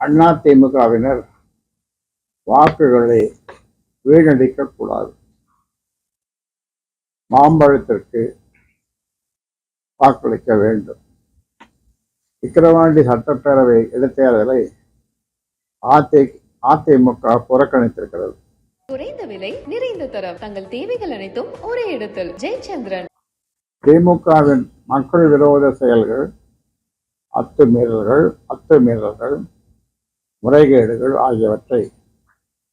அதிமுகவினர் வாக்குகளை வீணடிக்க கூடாது மாம்பழத்திற்கு வாக்களிக்க வேண்டும். விக்கிரவாண்டி சட்டப்பேரவை இடைத்தேர்தலை அதி அதிமுக புறக்கணித்திருக்கிறது. குறைந்த விலை நிறைந்த தரம் தங்கள் தேவைகள் அனைத்தும் ஒரே இடத்தில். ஜெயச்சந்திரன். திமுகவின் மக்கள் விரோத செயல்கள் அத்துமீறல்கள் அத்துமீறல்கள் முறைகேடுகள் ஆகியவற்றை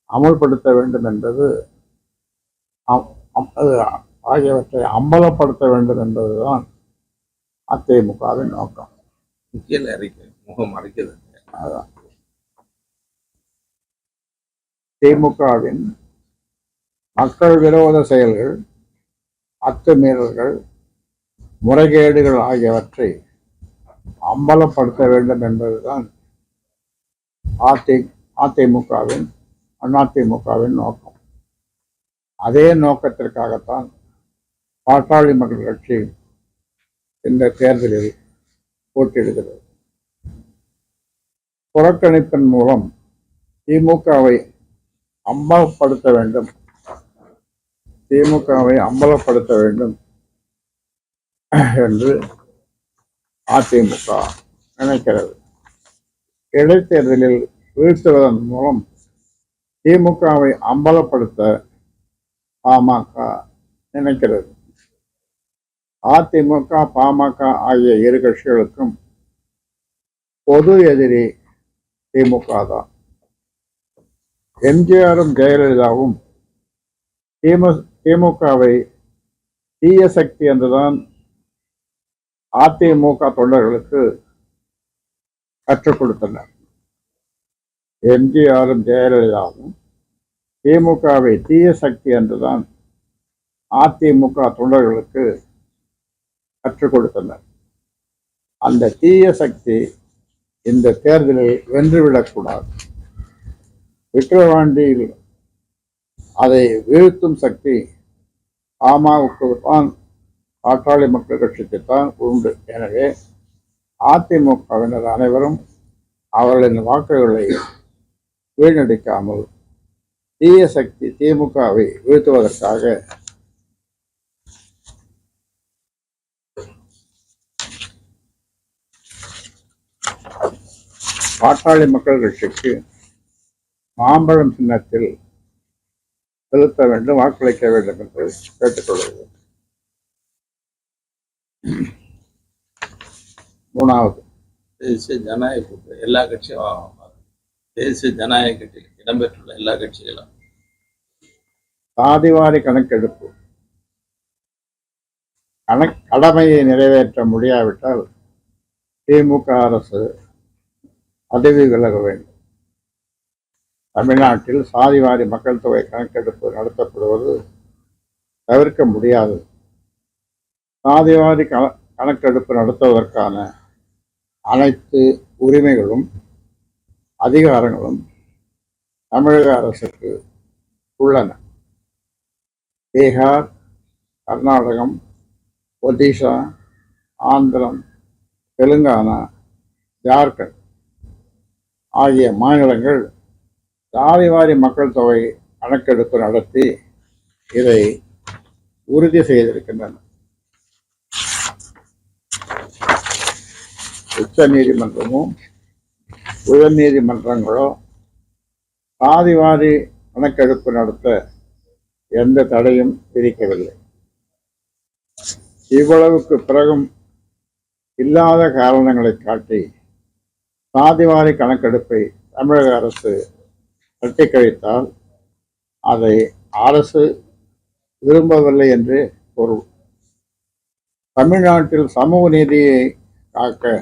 அமல்படுத்த வேண்டும் என்பது ஆகியவற்றை அம்பலப்படுத்த வேண்டும் என்பதுதான் அதிமுகவின் நோக்கம். முக்கியம் அறிக்கை முகம் மறைக்கிறது. அதுதான் திமுகவின் மக்கள் விரோத செயல்கள் அத்துமீறல்கள் முறைகேடுகள் ஆகியவற்றை அம்பலப்படுத்த வேண்டும் என்பதுதான் அதி அதிமுகவின் அதிமுகவின் நோக்கம். அதே நோக்கத்திற்காகத்தான் பாட்டாளி மக்கள் கட்சி இந்த தேர்தலில் போட்டியிடுகிறது. புறக்கணிப்பின் மூலம் திமுகவை அம்பலப்படுத்த வேண்டும். திமுகவை அம்பலப்படுத்த வேண்டும் என்று அதிமுக நினைக்கிறது. இடைத்தேர்தலில் வீழ்த்துவதன் மூலம் திமுகவை அம்பலப்படுத்த பாமக நினைக்கிறது. அதிமுக பாமக ஆகிய இரு கட்சிகளுக்கும் பொது எதிரி திமுக தான். எம்ஜிஆரும் ஜெயலலிதாவும் திமு திமுகவை தீய சக்தி என்றுதான் அதிமுக தொண்டர்களுக்கு கற்றுக் கொடுத்தனர் எம்ஜிஆரும் ஜெயலலிதாவும் திமுகவை தீய சக்தி என்றுதான் அதிமுக தொண்டர்களுக்கு கற்றுக் கொடுத்தனர் அந்த தீய சக்தி இந்த தேர்தலில் வென்றுவிடக்கூடாது. விக்கிரவாண்டியில் அதை வீழ்த்தும் சக்தி அமமுக தான் பாட்டாளி மக்கள் கட்சிக்கு தான் உண்டு. எனவே அதிமுகவினர் அனைவரும் அவர்களின் வாக்குகளை வீணடிக்காமல் தீய சக்தி திமுகவை வீழ்த்துவதற்காக பாட்டாளி மக்கள் கட்சிக்கு மாம்பழம் சின்னத்தில் செலுத்த வேண்டும் வாக்களிக்க வேண்டும் என்று கேட்டுக்கொள்கிறேன். மூணாவது. தேசிய ஜனநாயக கூட்டணி எல்லா கட்சியும் தேசிய ஜனநாயக கட்சி இடம்பெற்றுள்ள எல்லா கட்சிகளும். சாதிவாரி கணக்கெடுப்பு. கணக் கடமையை நிறைவேற்ற முடியாவிட்டால் திமுக அரசு பதவி விலக வேண்டும். தமிழ்நாட்டில் சாதிவாரி மக்கள் தொகை கணக்கெடுப்பு நடத்தப்படுவது தவிர்க்க முடியாது. சாதிவாரி கண கணக்கெடுப்பு நடத்துவதற்கான அனைத்து உரிமைகளும் அதிகாரங்களும் தமிழக அரசுக்கு உள்ளன. பீகார் கர்நாடகம் ஒடிசா ஆந்திரம் தெலுங்கானா ஜார்க்கண்ட் ஆகிய மாநிலங்கள் சாதிவாரி மக்கள் தொகை கணக்கெடுப்பு நடத்தி இதை உறுதி செய்திருக்கின்றன. உச்ச நீதிமன்றமும் உயர் நீதிமன்றங்களோ சாதிவாரி கணக்கெடுப்பு நடத்த எந்த தடையும் விதிக்கவில்லை. இவ்வளவுக்கு பிறகும் இல்லாத காரணங்களை காட்டி சாதிவாரி கணக்கெடுப்பை தமிழக அரசு தட்டி கழித்தால் அதை அரசு விரும்பவில்லை என்று பொருள். தமிழ்நாட்டில் சமூக நீதியை காக்க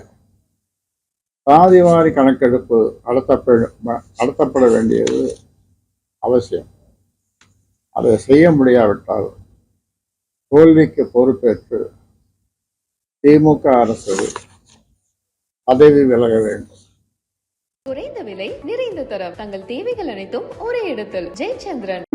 சாதிவாரி கணக்கெடுப்பு நடத்தப்பட நடத்தப்பட வேண்டியது அவசியம். அதை செய்ய முடியாவிட்டால் தோல்விக்கு பொறுப்பேற்று திமுக அரசு பதவி விலக வேண்டும். குறைந்த விலை நிறைந்த தரம். தங்கள் தேவைகள் அனைத்தும் ஒரே இடத்தில். ஜெயச்சந்திரன்.